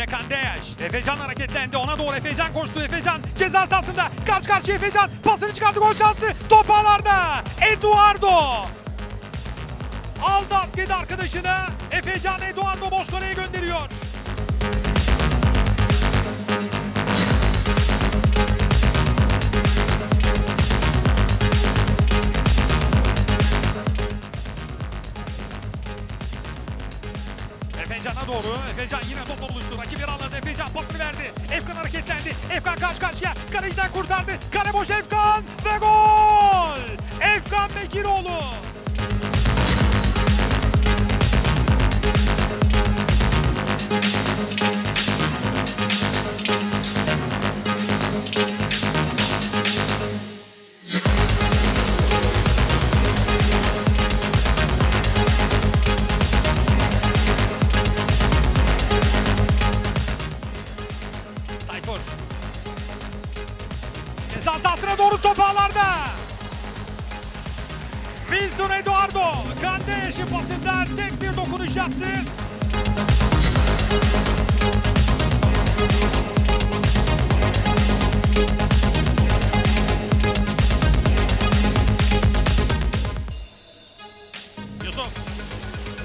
Kalede Kandeyaş. Efecan hareketlendi. Ona doğru Efecan koştu. Efecan ceza sahasında. Karşı karşıya Efecan. Pasını çıkardı. Gol şansı. Top. Eduardo. Aldı atladı arkadaşını. Efecan Eduardo Bozkore'ye gönderiyor. Doğru. Efecan yine topla buluştu. Rakip yer anladı. Efecan pasını verdi. Efkan hareketlendi. Efkan karşı karşıya. Kaleciden kurtardı. Kale boş Efkan ve gol! Efkan Bekiroğlu.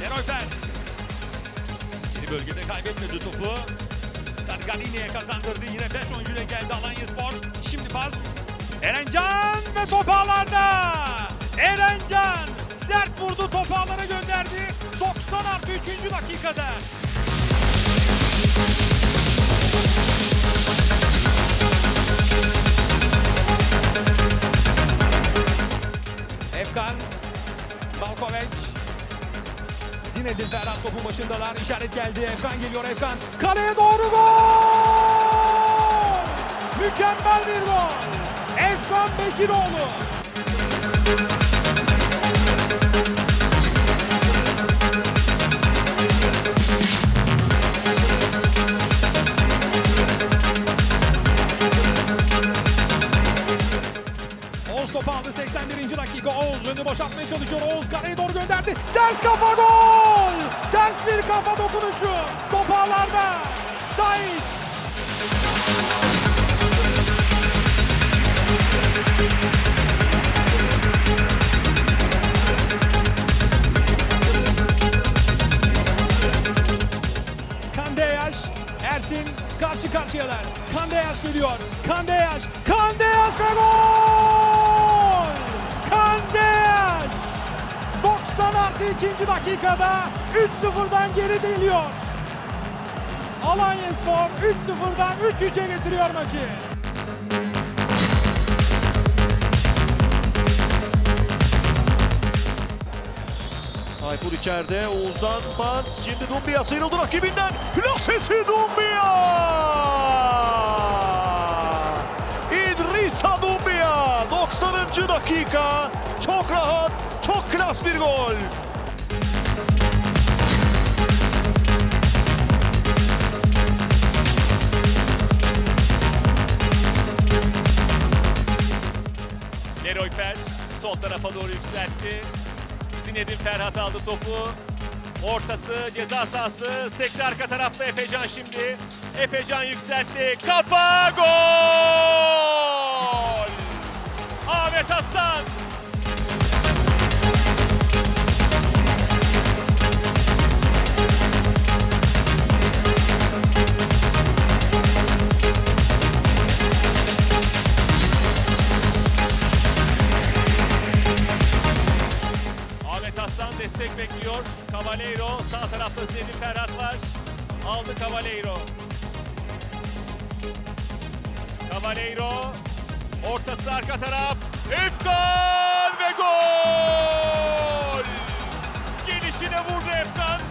Leroy Fer. Yeni bölgede kaybetmedi topu. Dargani'ye kazandırdı. Yine 5 oyuncuyla geldi Alanya Spor. Şimdi pas. Erencan ve top ağlarda. Erencan sert vurdu top ağlara gönderdi. 90 artı 3. dakikada. Efkan, Balkovic, Zinedine Ferhat topun başındalar. İşaret geldi. Efkan geliyor Efkan. Kaleye doğru gol! Mükemmel bir gol. Efkan Bekiroğlu. Topu aldı 81. dakika. Oğuz önünü boşaltmaya çalışıyor. Oğuz kaleye doğru gönderdi. Ters kafa gol! Bir kafa dokunuşu. Top ağlarda. Sait. Kandeyaş, Ersin karşı karşıyalar. Kandeyaş geliyor. Kandeyaş, Kandeyaş ve gol! 90 artı 2. dakikada 3-0'dan geri geliyor. Alanya Spor 3-0'dan 3-3'e getiriyor maçı. Tayfur içeride. Oğuz'dan pas. Şimdi Dumbia sıyrıldı rakibinden. Plasesi Dumbia! İdrisa Dumbia. 90. dakika. Çok rahat, çok klas bir gol. Leroy Fer sol tarafa doğru yükseltti. Zinedine Ferhat aldı topu. Ortası ceza sahası. Sekti arka tarafta Efecan şimdi. Efecan yükseltti. Kafa gol! Bekliyor. Cavaleiro sağ tarafta Zinedine Ferhat var. Aldı Cavaleiro. Cavaleiro ortası arka taraf. Efkan ve gol! Gelişine vurdu Efkan.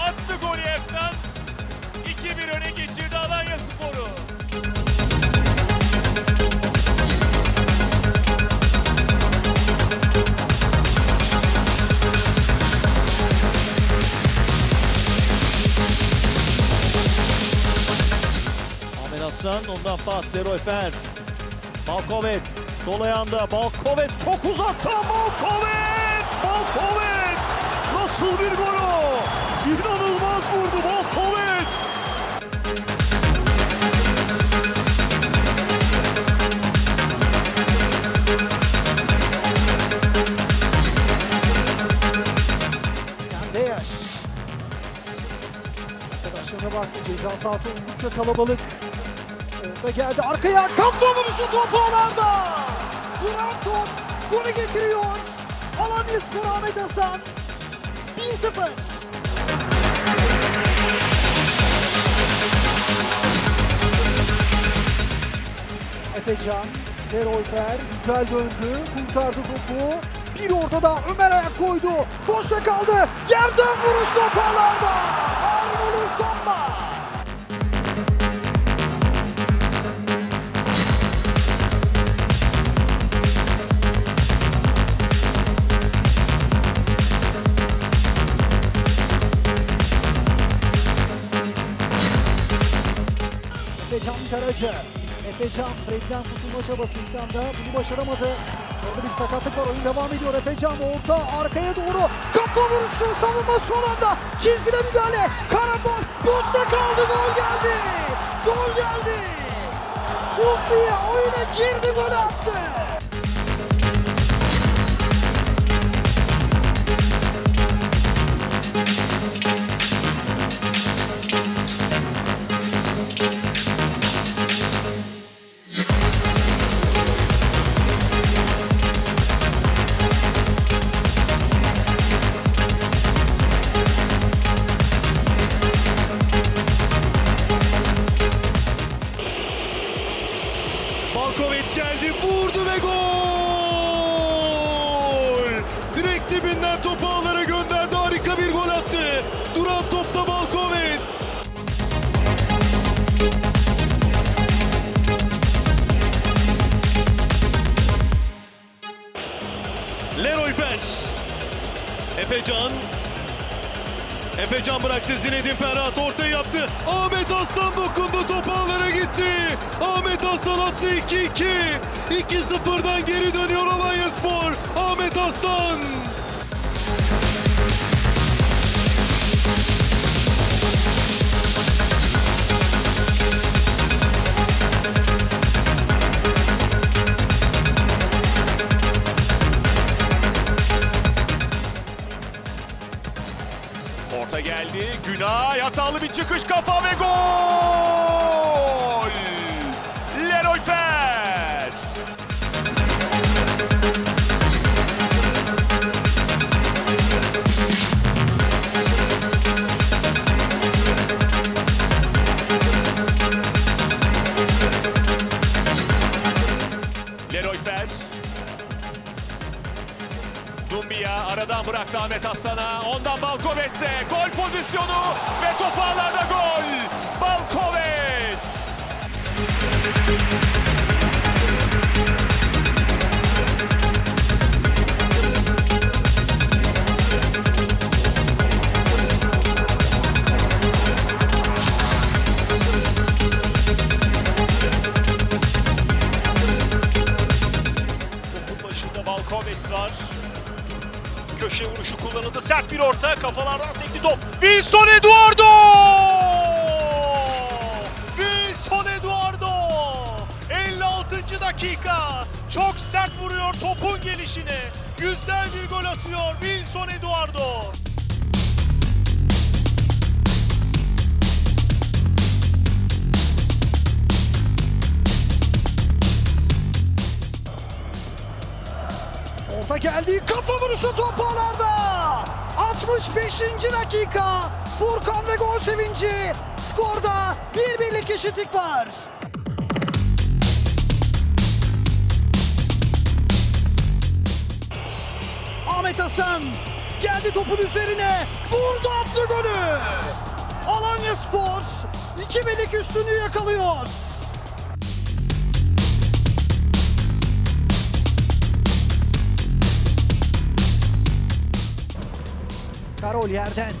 Attı golü Efkan. 2-1 öne geçirdi Alanya Sporu. Solundan pas Leroy Fer. Balkovet. Sol ayağında Balkovet çok uzaktan Balkovet! Balkovet! Nasıl bir gol o? İnanılmaz vurdu Balkovet! Arkadaşlarına baktı. Ceza sahası oldukça kalabalık. Orada geldi arkaya kafa vuruşu top ağlarda. Duran top golü getiriyor. Alanya Spor Ahmet Hasan 1-0. Efecan, Leroyfer güzel döndü, kurtardı topu. Bir orada da Ömer ayak koydu. Boşta kaldı. Yerden vuruş top ağlarda. Arnolu Samba. Karaca. Efecan Fred'den kurtulma çabası ilk anda bunu başaramadı. Orada bir sakatlık var. Oyun devam ediyor. Efecan orta arkaya doğru. Kafa vuruşu savunma son anda. Çizgide müdahale. Karabol boşta kaldı. Gol geldi. Gol geldi. Dumbiya oyuna girdi gol attı. Efecan bıraktı Zinedine Ferhat ortaya yaptı. Ahmet Aslan dokundu top ağlara gitti. Ahmet Aslan attı 2-2. 2-0'dan geri dönüyor Alanya Spor. Ahmet Aslan. Günay hatalı bir çıkış kafa ve gol! Aradan bıraktı Ahmet Aslan'a. Ondan Balkovets'e gol pozisyonu ve top ağlarda gol. Balkovets. Köşe vuruşu kullanıldı. Sert bir orta. Kafalardan sekti top. Wilson Eduardo! Wilson Eduardo! 56. dakika. Çok sert vuruyor topun gelişine. Güzel bir gol atıyor Wilson Eduardo. Geldi. Kafa vuruşu top ağlarda. 65. dakika. Furkan ve gol sevinci. Skorda bir birlik eşitlik var. Ahmet Hasan geldi topun üzerine. Vurdu attı golü. Alanya Spor 2 birlik üstünlüğü yakalıyor. Karol yerden.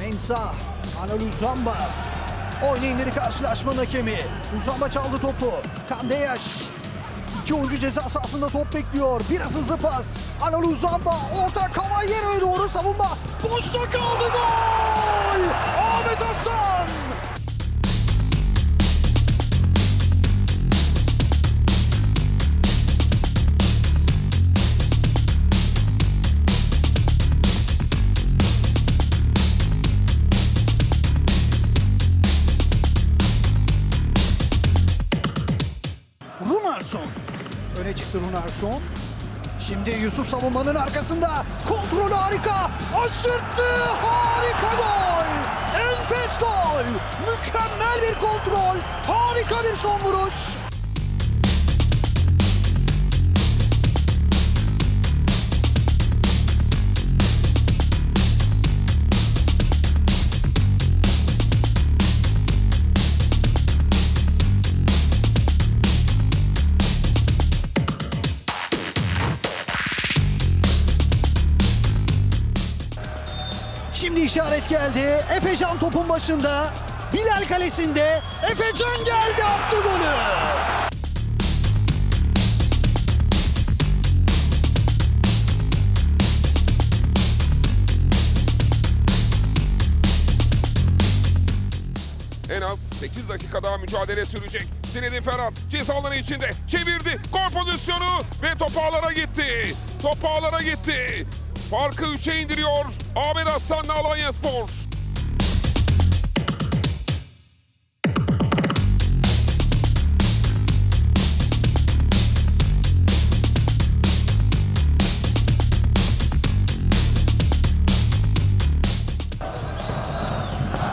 Mensa. Anıl Uzamba. Oynayın dedi karşılaşmanın hakemi. Uzamba çaldı topu. Kandeyaş. İki oyuncu ceza sahasında top bekliyor. Biraz hızlı pas. Anıl Uzamba. Orta Cavaliero'ya doğru savunma. Boşta kaldı gol. Ahmet Hasan. Pozisyon. Şimdi Yusuf savunmanın arkasında. Kontrolü harika. Aşırttı. Harika gol. Enfes gol. Mükemmel bir kontrol. Harika bir son vuruş. Şimdi işaret geldi. Efecan topun başında. Bilal kalesinde. Efecan geldi attı golü. En az 8 dakika daha mücadele sürecek. Zinedine Ferhat ceza içinde çevirdi. Gol pozisyonu ve top ağlara gitti. Top ağlara gitti. Farkı 3'e indiriyor Ahmet Aslan'la Alanya Spor.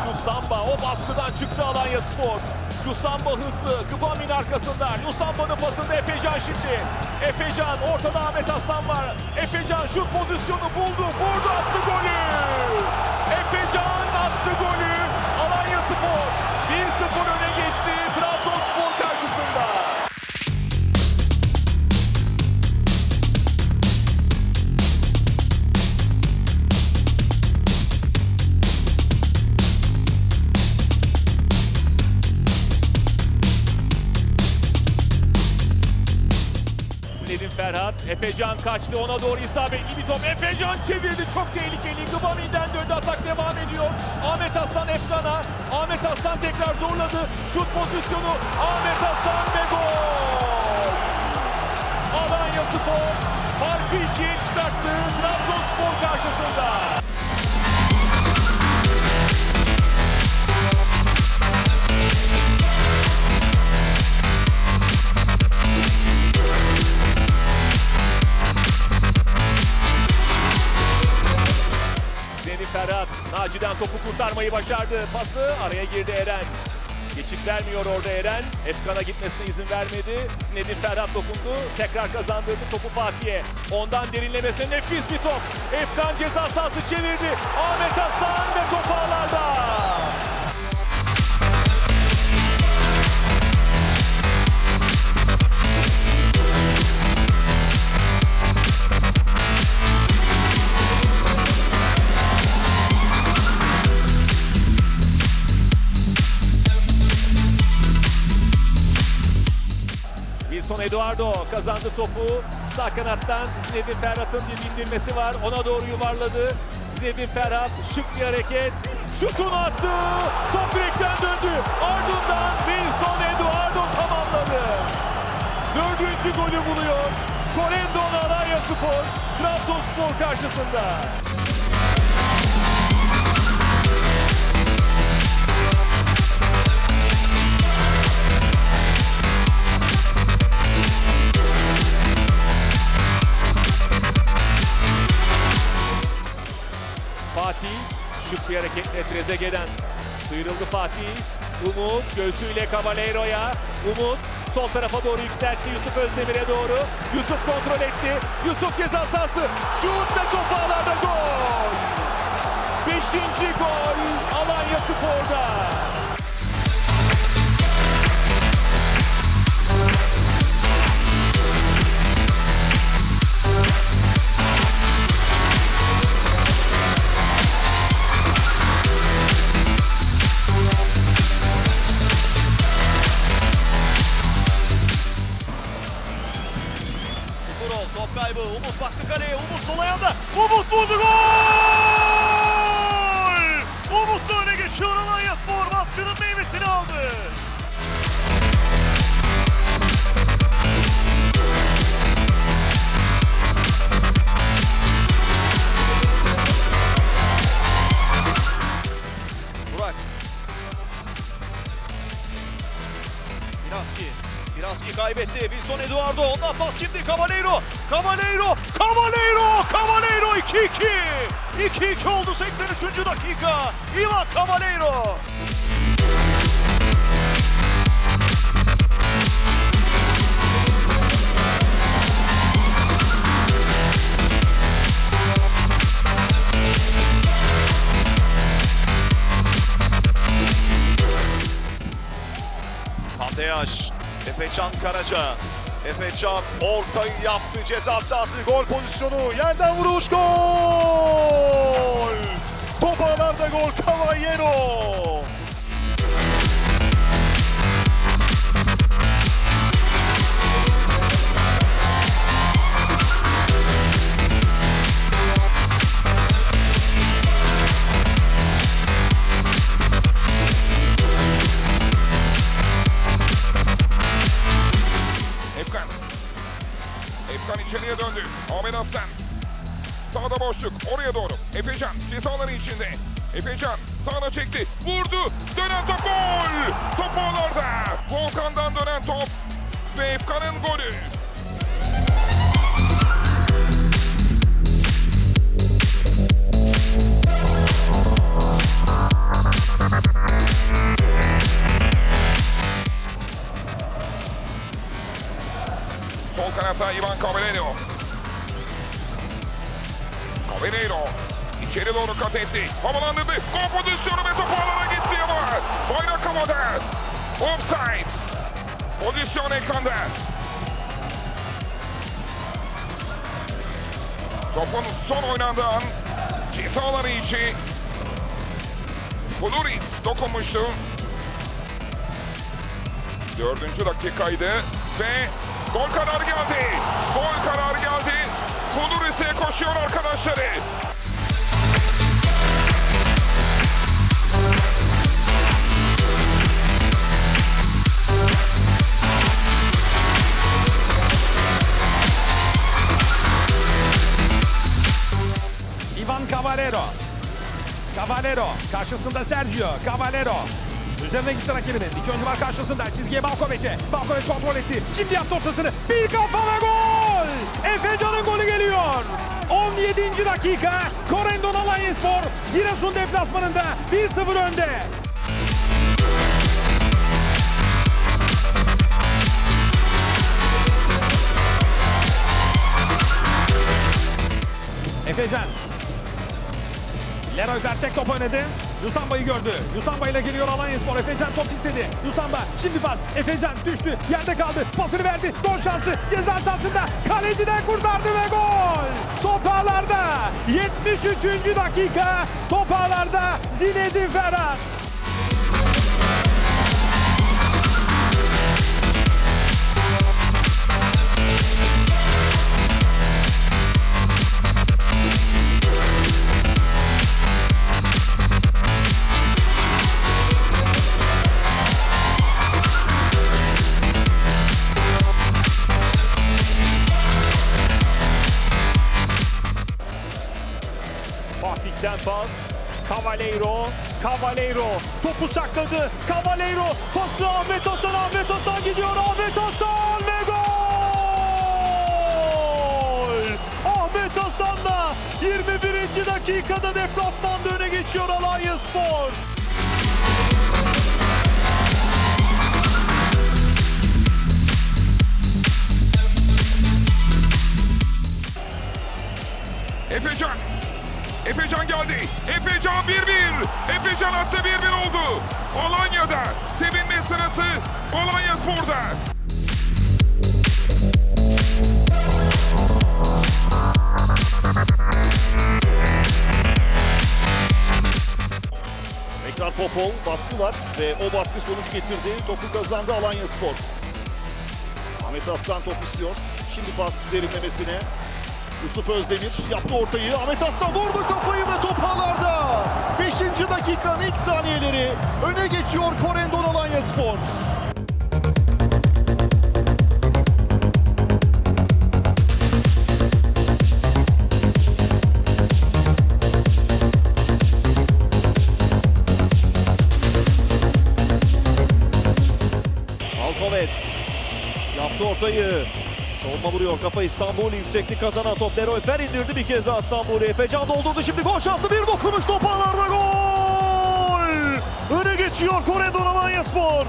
Lusamba o baskıdan çıktı Alanya Spor. Lusamba hızlı. Kıvamin arkasında. Lusamba'nın pasında Efecan şimdi. Efecan ortada Ahmet Hasan var. Efecan şut pozisyonu buldu. Vurdu attı golü. Efecan attı golü. Efecan kaçtı ona doğru isabetli bir top. Efecan çevirdi çok tehlikeli. Gıvami'den döndü atak devam ediyor. Ahmet Hasan Efkan'a. Ahmet Hasan tekrar zorladı. Şut pozisyonu Ahmet Hasan ve gol. Alanya Spor farkı ikiye çıkarttı Trabzonspor karşısında. Ferhat Naci'den topu kurtarmayı başardı. Pası araya girdi Eren. Geçit vermiyor orada Eren. Efkan'a gitmesine izin vermedi. Zinedine Ferhat dokundu. Tekrar kazandırdı topu Fatih'e. Ondan derinlemesine nefis bir top. Efkan ceza sahası çevirdi. Ahmet Hasan ve top ağlarda. Eduardo kazandı topu. Sağ kanattan Zinedine Ferhat'ın bir bindirmesi var. Ona doğru yuvarladı. Zinedine Ferhat şık bir hareket. Şutunu attı. Top direkten döndü. Ardından Wilson Eduardo tamamladı. Dördüncü golü buluyor. Corendon Alanya Spor. Trabzonspor karşısında. Hareketle Trezeguet'den sıyrıldı Fatih. Umut göğsüyle Cavalleiro'ya. Umut sol tarafa doğru yükseltti Yusuf Özdemir'e doğru. Yusuf kontrol etti. Yusuf ceza sahası. Şut ve top ağlarda gol. Beşinci gol Alanya Spor'da. Kurol top kaybı. Umut baktı kaleye. Umut sol ayağında. Umut vurdu gol! Umut da öne geçiyor Alanya Spor. Baskının meyvesini aldı. Kaybetti. Wilson Eduardo ondan pas şimdi Caballero. Caballero, Caballero, Caballero 2-2. 2-2 oldu 83. dakika. Ivan Caballero. Efecan Karaca. Efecan ortayı yaptı ceza sahası gol pozisyonu yerden vuruş gol. Top ağlarda gol Caballero. Sağda boşluk. Oraya doğru. Efecan ceza alanı içinde. Efecan sağına çekti. Vurdu. Dönen top gol. Top ağlarda. Volkan'dan dönen top. Ve Efkan'ın golü. Sol kanatta Ivan Caballero. Caballero içeri doğru kat etti. Havalandırdı. Gol pozisyonu ve top ağlara gitti ama bayrak havada. Offside. Pozisyon ekranda. Topun son oynandığı an ceza alanı içi. Fuluris dokunmuştu. Dördüncü dakikaydı ve gol kararı geldi. Gol kararı geldi. Fuluris'e koşuyor arkadaşları. Ivan Caballero. Caballero karşısında Sergio Caballero. Üzerine gitti rakibinin. İki oyuncu var karşısında. Çizgiye Balkovic'e. Balkovic kontrol etti. Şimdi yaptı ortasını. Bir kafa ve gol! Efecan'ın golü geliyor. 17. dakika. Korendon Alanyaspor Giresun deplasmanında 1-0 önde. Efecan. Leroy Fer tek top oynadı. Yusamba'yı gördü. Yusamba ile geliyor Alanyaspor. Efecan top istedi. Yusamba şimdi pas. Efecan düştü. Yerde kaldı. Pasını verdi. Gol şansı. Ceza sahasında. Kaleciden kurtardı ve gol. Top ağlarda. 73. dakika. Top ağlarda. Zinedine Ferhat. Caballero, Caballero topu sakladı. Caballero pası Ahmet Hasan, Ahmet Hasan gidiyor. Ahmet Hasan ve gol! Ahmet Hasan da 21. dakikada deplasmanda öne geçiyor Alanya Spor. Efecan. Efecan geldi. Efecan 1-1. Efecan attı 1-1 oldu. Alanya'da sevinme sırası Alanya Spor'da. Tekrar Popov baskı var ve o baskı sonuç getirdi. Topu kazandı Alanya Spor. Ahmet Aslan top istiyor. Şimdi pas derinlemesine. Yusuf Özdemir yaptı ortayı. Ahmet Aslan vurdu kafayı ve top ağlarda. 5. dakikanın ilk saniyeleri. Öne geçiyor Korendon Alanya Spor. Alkovet yaptı ortayı. Savunma vuruyor kafa İstanbul yükseklik kazanan top Leroy Fer indirdi bir kez daha İstanbul'u. Efecan doldurdu şimdi gol şansı bir dokunuş top ağlarda gol. Öne geçiyor Korendon Alanya Spor.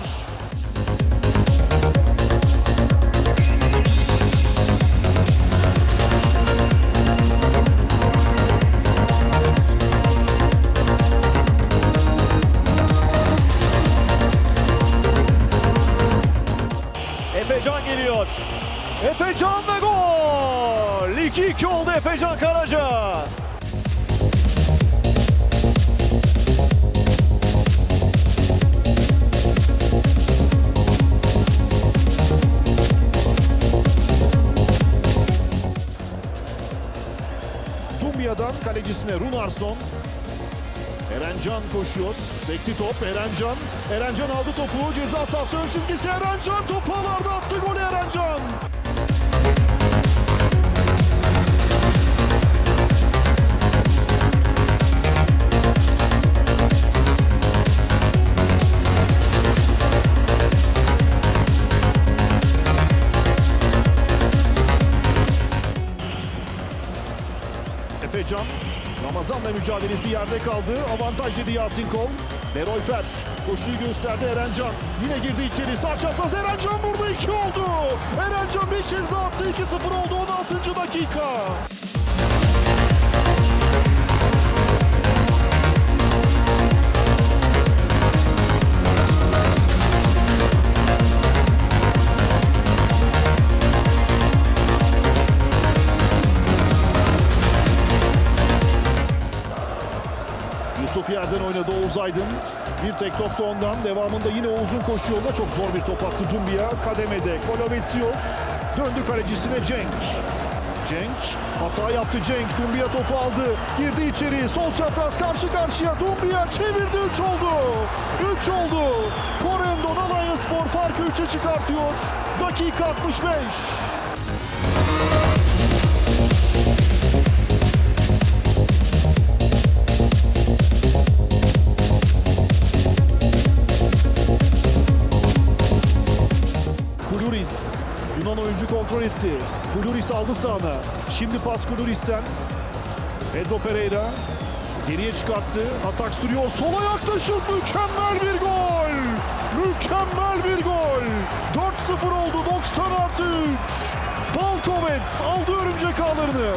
Efecan ve gol. 2-2 oldu Efecan Karaca. Dumbia'dan kalecisine Runarsson. Erencan koşuyor. Sekti top Erencan. Erencan aldı topu. Ceza sahası ön çizgisi Erencan. Top attı golü Erencan. Mücadelesi yerde kaldı. Avantaj dedi Yasin Kol. Leroy Fer. Koşuyu gösterdi Erencan. Yine girdi içeri. Sağ çapraz Erencan burada 2 oldu. Erencan bir kez daha attı. 2-0 oldu 16. dakika. Aydın. Bir tek top da ondan. Devamında yine Oğuz'un koşu yolunda çok zor bir top attı Dumbia. Kademede Kolometsios. Döndü kalecisine Cenk. Cenk hata yaptı Cenk. Dumbia topu aldı. Girdi içeri. Sol çapraz karşı karşıya. Dumbia çevirdi 3 oldu. 3 oldu. Korendon Alanya Spor farkı 3'e çıkartıyor. Dakika 65. etti. Kuluris aldı sağına. Şimdi pas Kuluris'ten. Pedro Pereira. Geriye çıkarttı. Atak sürüyor. Sol ayakta şut. Mükemmel bir gol. Mükemmel bir gol. 4-0 oldu. 90 artı 3. Balkovets aldı örümcek ağlarını.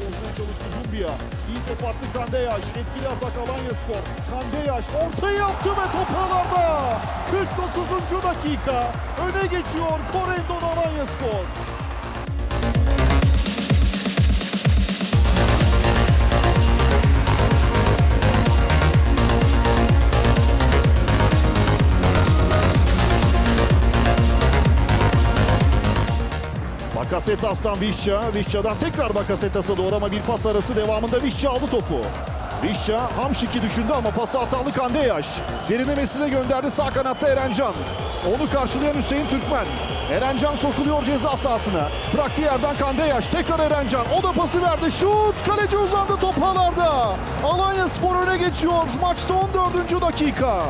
Bozmaya çalıştı Zumbia. İyi top attı Kandeyaş. Etkili atak Alanya Spor. Kandeyaş ortayı yaptı ve top ağlarda. 49. dakika. Öne geçiyor Korendon Alanya Spor. Bakasetas'tan Vişça. Vişça'dan tekrar Bakasetas'a doğru ama bir pas arası devamında Vişça aldı topu. Vişça Hamşik'i düşündü ama pası hatalı Kandeyaş. Derinlemesine gönderdi sağ kanatta Erencan. Onu karşılayan Hüseyin Türkmen. Erencan sokuluyor ceza sahasına. Bıraktı yerden Kandeyaş. Tekrar Erencan. O da pası verdi. Şut! Kaleci uzandı top ağlarda. Alanya Spor öne geçiyor. Maçta 14. dakika.